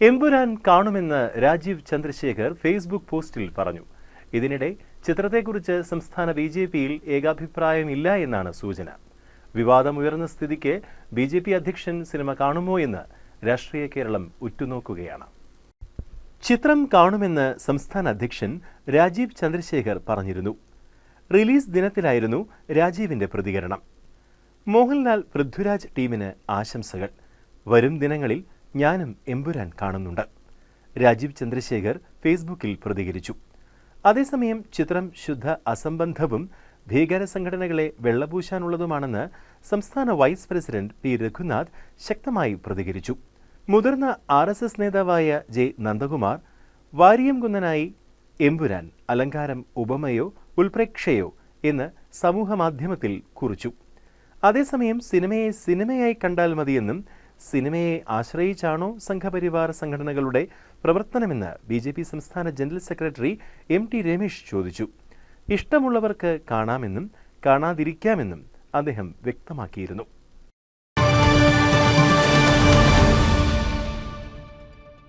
എമ്പുരാൻ കാണുമെന്ന് രാജീവ് ചന്ദ്രശേഖർ ഫേസ്ബുക്ക് പോസ്റ്റിൽ പറഞ്ഞു. ഇതിനിടെ ചിത്രത്തെക്കുറിച്ച് സംസ്ഥാന ബി ജെ പിയിൽ ഏകാഭിപ്രായമില്ല എന്നാണ് സൂചന. വിവാദമുയർന്ന സ്ഥിതിക്ക് ബി ജെ പി അധ്യക്ഷൻ സിനിമ കാണുമോ എന്ന് രാഷ്ട്രീയ കേരളം ഉറ്റുനോക്കുകയാണ്. ചിത്രം കാണുമെന്ന് സംസ്ഥാന അധ്യക്ഷൻ രാജീവ് ചന്ദ്രശേഖർ പറഞ്ഞിരുന്നു. റിലീസ് ദിനത്തിലായിരുന്നു രാജീവിന്റെ പ്രതികരണം. മോഹൻലാൽ പൃഥ്വിരാജ് ടീമിന് ആശംസകൾ. വരും ദിനങ്ങളിൽ ഞാനും എമ്പുരാൻ കാണുന്നുണ്ട്. രാജീവ് ചന്ദ്രശേഖർ ഫേസ്ബുക്കിൽ പ്രതികരിച്ചു. അതേസമയം ചിത്രം ശുദ്ധ അസംബന്ധവും ഭീകര സംഘടനകളെ വെള്ളപൂശാനുള്ളതുമാണെന്ന് സംസ്ഥാന വൈസ് പ്രസിഡന്റ് പി രഘുനാഥ് ശക്തമായി പ്രതികരിച്ചു. മുതിർന്ന ആർ എസ് എസ് നേതാവായ ജെ നന്ദകുമാർ വാരിയംകുന്നനായി എമ്പുരാൻ അലങ്കാരം ഉപമയോ ഉൽപ്രേക്ഷയോ എന്ന് സമൂഹമാധ്യമത്തിൽ കുറിച്ചു. അതേസമയം സിനിമയെ സിനിമയായി കണ്ടാൽ മതിയെന്നും സിനിമയെ ആശ്രയിച്ചാണോ സംഘപരിവാർ സംഘടനകളുടെ പ്രവർത്തനമെന്ന് ബി ജെ പി സംസ്ഥാന general secretary M T Ramesh ചോദിച്ചു. ഇഷ്ടമുള്ളവർക്ക് കാണാമെന്നും കാണാതിരിക്കാമെന്നും അദ്ദേഹം വ്യക്തമാക്കിയിരുന്നു.